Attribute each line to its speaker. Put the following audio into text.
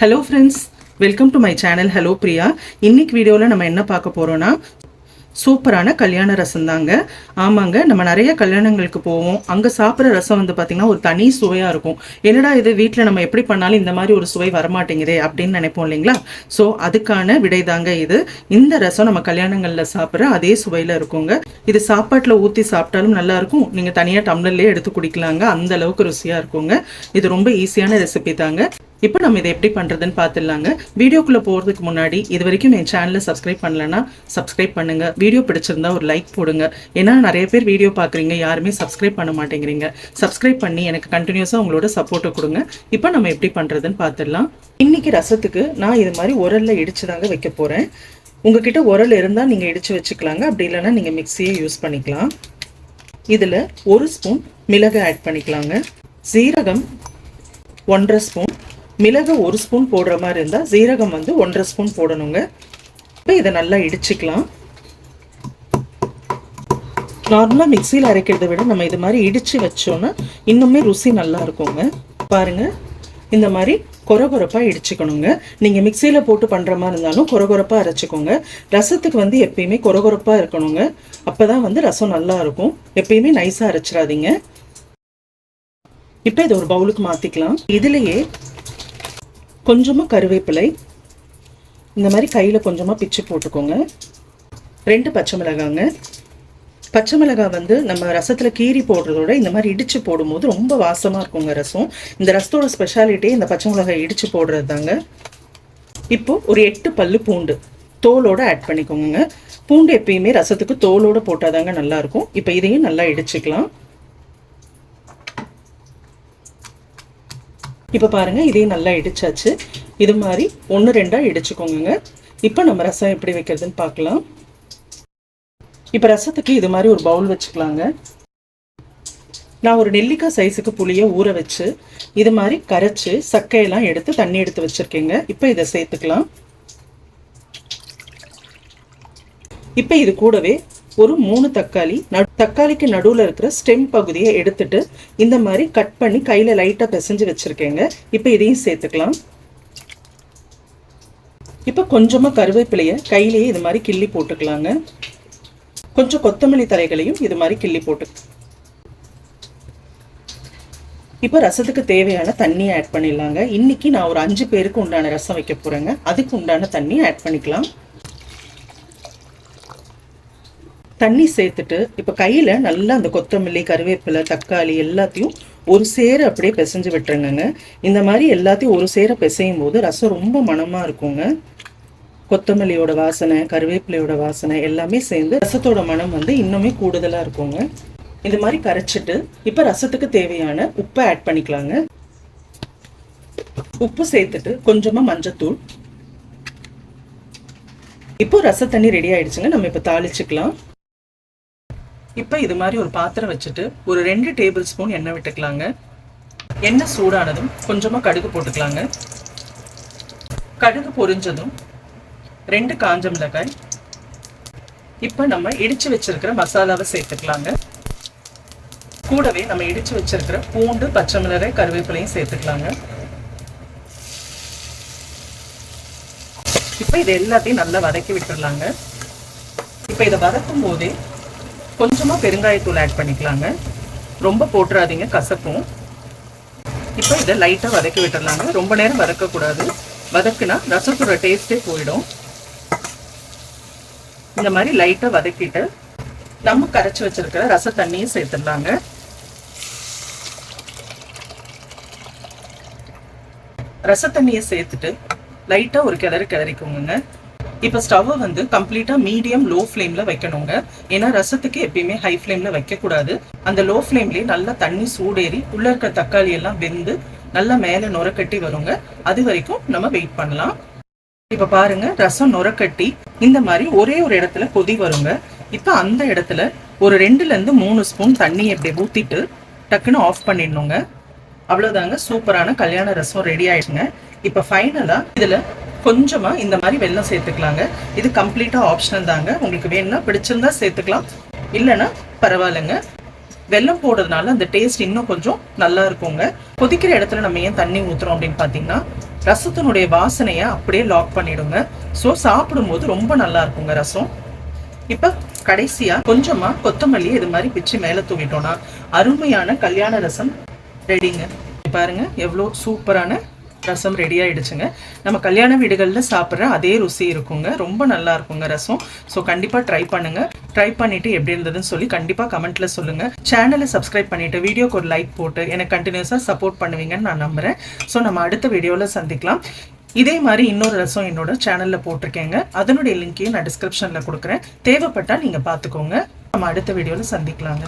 Speaker 1: Hello friends welcome to my channel hello Priya இன்னைக்கு வீடியோவில் நம்ம என்ன பார்க்க போகிறோன்னா சூப்பரான கல்யாண ரசம் தாங்க. ஆமாங்க நம்ம நிறைய கல்யாணங்களுக்கு போவோம். அங்கே சாப்பிட்ற ரசம் வந்து பார்த்திங்கன்னா ஒரு தனி சுவையாக இருக்கும். என்னடா இது வீட்டில் நம்ம எப்படி பண்ணாலும் இந்த மாதிரி ஒரு சுவை வரமாட்டேங்குதே அப்படின்னு நினைப்போம் இல்லைங்களா? ஸோ அதுக்கான விடை தாங்க இது. இந்த ரசம் நம்ம கல்யாணங்களில் சாப்பிட்ற அதே சுவையில் இருக்குங்க. இது சாப்பாட்டில் ஊற்றி சாப்பிட்டாலும் நல்லாயிருக்கும் நீங்கள் தனியாக டம்ளர்லேயே எடுத்து குடிக்கலாங்க. அந்த அளவுக்கு ருசியாக இருக்குங்க. இது ரொம்ப ஈஸியான ரெசிபி தாங்க. இப்போ நம்ம இதை எப்படி பண்ணுறதுன்னு பார்த்துடலாங்க. வீடியோக்குள்ளே போகிறதுக்கு முன்னாடி இது வரைக்கும் என் சேனலை சப்ஸ்கிரைப் பண்ணலன்னா சப்ஸ்கிரைப் பண்ணுங்கள் வீடியோ பிடிச்சிருந்தா ஒரு லைக் போடுங்க. ஏன்னா நிறைய பேர் வீடியோ பார்க்குறீங்க யாருமே சப்ஸ்கிரைப் பண்ண மாட்டேங்கிறீங்க. சப்ஸ்கிரைப் பண்ணி எனக்கு கண்டினியூஸாக உங்களோட சப்போர்ட்டை கொடுங்க. இப்போ நம்ம எப்படி பண்ணுறதுன்னு பார்த்துடலாம். இன்னைக்கு ரசத்துக்கு நான் இது மாதிரி உரலில் இடிச்சு தாங்க வைக்க போகிறேன் உங்ககிட்ட உரல் இருந்தால் நீங்கள் இடித்து வச்சுக்கலாங்க. அப்படி இல்லைன்னா நீங்கள் மிக்சியை யூஸ் பண்ணிக்கலாம். இதில் ஒரு ஸ்பூன் மிளகு ஆட் பண்ணிக்கலாங்க. சீரகம் ஒன்றரை ஸ்பூன் மிளகு ஒரு ஸ்பூன் போடுற மாதிரி இருந்தால் சீரகம் வந்து ஒன்றரை ஸ்பூன் போடணுங்க. இப்போ இதை நல்லா இடிச்சுக்கலாம். நார்மலாக மிக்சியில் அரைக்கிறத விட நம்ம இது மாதிரி இடித்து வச்சோன்னா இன்னுமே ருசி நல்லா இருக்குங்க. பாருங்க இந்த மாதிரி கொரகொரப்பாக இடிச்சுக்கணுங்க. நீங்கள் மிக்சியில் போட்டு பண்ணுற மாதிரி இருந்தாலும் கொரகொரப்பாக அரைச்சிக்கோங்க. ரசத்துக்கு வந்து எப்பயுமே கொரகொரப்பாக இருக்கணுங்க. அப்போ தான் வந்து ரசம் நல்லா இருக்கும். எப்பயுமே நைஸாக அரைச்சிடாதீங்க. இப்போ இதை ஒரு பவுலுக்கு மாற்றிக்கலாம் இதுலேயே கொஞ்சமாக கருவேப்பிலை. இந்த மாதிரி கையில் கொஞ்சமாக பிச்சு போட்டுக்கோங்க. ரெண்டு பச்சை மிளகாங்க. பச்சை மிளகாய் வந்து நம்ம ரசத்தில் கீரி போடுறதோட இந்த மாதிரி இடித்து போடும்போது ரொம்ப வாசமாக இருக்குங்க ரசம். இந்த ரசத்தோட ஸ்பெஷாலிட்டியே இந்த பச்சை மிளகாய் இடித்து போடுறது தாங்க இப்போது ஒரு எட்டு பல்லு பூண்டு. தோலோடு ஆட் பண்ணிக்கோங்க. பூண்டு எப்பயுமே ரசத்துக்கு தோலோடு போட்டால் தாங்க நல்லாயிருக்கும். இப்போ இதையும் நல்லா இடிச்சுக்கலாம். இப்போ பாருங்கள் இதையும் நல்லா இடிச்சாச்சு. இது மாதிரி ஒன்று ரெண்டாக இடிச்சுக்கோங்க இப்போ நம்ம ரசம் எப்படி வைக்கிறதுன்னு பார்க்கலாம். இப்போ ரசத்துக்கு இது மாதிரி ஒரு பவுல் வச்சுக்கலாங்க. நான் ஒரு நெல்லிக்காய் சைஸுக்கு புளியை ஊற வச்சு இது மாதிரி கரைச்சி சக்கையெல்லாம் எடுத்து தண்ணி எடுத்து வச்சுருக்கேங்க. இப்போ இதை சேர்த்துக்கலாம். இப்போ இது கூடவே ஒரு மூணு தக்காளி தக்காளிக்கு நடுவில் இருக்கிற ஸ்டெம் பகுதியை எடுத்துட்டு இந்த மாதிரி கட் பண்ணி கையில் லைட்டாக பிசைஞ்சு வச்சுருக்கேங்க. இப்போ இதையும் சேர்த்துக்கலாம். இப்போ கொஞ்சமாக கருவேப்பிலையை கையிலேயே இது மாதிரி கிள்ளி போட்டுக்கலாங்க. கொஞ்சம் கொத்தமல்லி தலைகளையும் இது மாதிரி கிள்ளி போட்டு இப்போ ரசத்துக்கு தேவையான தண்ணி ஆட் பண்ணிடலாங்க. இன்னைக்கு நான் ஒரு அஞ்சு பேருக்கு உண்டான ரசம் வைக்க போகிறேங்க அதுக்கு உண்டான தண்ணி ஆட் பண்ணிக்கலாம். தண்ணி சேர்த்துட்டு இப்போ கையில் நல்லா அந்த கொத்தமல்லி கருவேப்பிலை தக்காளி எல்லாத்தையும் ஒரு சேர அப்படியே பிசைஞ்சு விட்டுருங்கங்க. இந்த மாதிரி எல்லாத்தையும் ஒரு சேர பிசையும் போது ரசம் ரொம்ப மனமாக இருக்குங்க. கொத்தமல்லியோட வாசனை கருவேப்பிலையோட வாசனை எல்லாமே சேர்ந்து ரசத்தோட மனம் வந்து இன்னுமே கூடுதலாக இருக்குங்க. இந்த மாதிரி கரைச்சிட்டு இப்போ ரசத்துக்கு தேவையான உப்பை ஆட் பண்ணிக்கலாங்க. உப்பு சேர்த்துட்டு கொஞ்சமாக மஞ்சத்தூள். இப்போ ரச தண்ணி ரெடி ஆயிடுச்சுங்க. நம்ம இப்போ தாளிச்சுக்கலாம். இப்போ இது மாதிரி ஒரு பாத்திரம் வச்சுட்டு ஒரு ரெண்டு டேபிள் ஸ்பூன் எண்ணெய் விட்டுக்கலாங்க. எண்ணெய் சூடானதும் கொஞ்சமாக கடுகு போட்டுக்கலாங்க. கடுகு பொரிஞ்சதும் ரெண்டு காஞ்ச மிளகாய். இப்போ நம்ம இடித்து வச்சிருக்கிற மசாலாவை சேர்த்துக்கலாங்க. கூடவே நம்ம இடிச்சு வச்சிருக்கிற பூண்டு பச்சை மிளகாய் கருவேப்பிலையும் சேர்த்துக்கலாங்க. இப்போ இது எல்லாத்தையும் நல்லா வதக்கி விட்டுடலாங்க இப்போ இதை வதக்கும் போதே கொஞ்சமாக பெருங்காயத்தூள் ஆட் பண்ணிக்கலாங்க. ரொம்ப போட்டுறாதீங்க கசக்கும். இப்போ இதை லைட்டாக வதக்கி விட்டுடலாங்க ரொம்ப நேரம் வதக்கக்கூடாது. வதக்குனா ரசத்தோட டேஸ்ட்டே போயிடும். இந்த மாதிரி லைட்டாக வதக்கிட்டு நம்ம கரைச்சி வச்சிருக்கிற ரச தண்ணியும் சேர்த்துடலாங்க. ரச தண்ணியை சேர்த்துட்டு லைட்டாக ஒரு கிளறு கிளறிக்கோங்க. இப்போ ஸ்டவ்வை வந்து கம்ப்ளீட்டாக மீடியம் லோ ஃப்ளேமில் வைக்கணுங்க. ஏன்னா ரசத்துக்கு எப்பயுமே ஹை ஃப்ளேமில் வைக்கக்கூடாது அந்த லோ ஃப்ளேம்லேயே நல்லா தண்ணி சூடேறி உள்ளே இருக்கிற தக்காளி எல்லாம் வெந்து நல்லா மேலே நுரக்கட்டி வருங்க. அது வரைக்கும் நம்ம வெயிட் பண்ணலாம். இப்போ பாருங்க ரசம் நுரக்கட்டி இந்த மாதிரி ஒரே ஒரு இடத்துல கொதி வருங்க. இப்போ அந்த இடத்துல ஒரு ரெண்டுலேருந்து மூணு ஸ்பூன் தண்ணி இப்படி ஊற்றிட்டு டக்குன்னு ஆஃப் பண்ணிடணுங்க. அவ்வளோதாங்க சூப்பரான கல்யாண ரசம் ரெடி ஆயிடுங்க இப்போ ஃபைனலாக இதில் கொஞ்சமாக இந்த மாதிரி வெல்லம் சேர்த்துக்கலாங்க. இது கம்ப்ளீட்டாக ஆப்ஷனல் தாங்க. உங்களுக்கு வேணும்னா பிடிச்சிருந்தா சேர்த்துக்கலாம். இல்லைன்னா பரவாயில்லைங்க. வெல்லம் போடுறதுனால அந்த டேஸ்ட் இன்னும் கொஞ்சம் நல்லா இருக்குங்க. கொதிக்கிற இடத்துல நம்ம ஏன் தண்ணி ஊற்றுறோம் அப்படின்னு பார்த்தீங்கன்னா ரசத்தினுடைய வாசனையை அப்படியே லாக் பண்ணிடுங்க. ஸோ சாப்பிடும்போது ரொம்ப நல்லா இருக்குங்க ரசம். இப்போ கடைசியாக கொஞ்சமாக கொத்தமல்லி இது மாதிரி பிச்சு மேலே தூவிட்டோம்னா அருமையான கல்யாண ரசம் ரெடிங்க பாருங்க எவ்வளோ சூப்பரான ரசம் ரெடி ஆயிடுச்சுங்க. நம்ம கல்யாண வீடுகளில் சாப்பிட்ற அதே ருசி இருக்குங்க. ரொம்ப நல்லா இருக்குங்க ரசம். ஸோ கண்டிப்பாக ட்ரை பண்ணுங்க. ட்ரை பண்ணிட்டு எப்படி இருந்ததுன்னு சொல்லி கண்டிப்பாக கமெண்ட்ல சொல்லுங்க. சேனலை சப்ஸ்கிரைப் பண்ணிட்டு வீடியோக்கு ஒரு லைக் போட்டு எனக்கு கண்டினியூஸாக சப்போர்ட் பண்ணுவீங்கன்னு நான் நம்புறேன். ஸோ நம்ம அடுத்த வீடியோவில் சந்திக்கலாம். இதே மாதிரி இன்னொரு ரசம் என்னோட சேனல்ல போட்டிருக்கேங்க. அதனுடைய லிங்க்கையும் நான் டிஸ்கிரிப்ஷன்ல கொடுக்குறேன். தேவைப்பட்டா நீங்க பார்த்துக்கோங்க. நம்ம அடுத்த வீடியோவில் சந்திக்கலாங்க.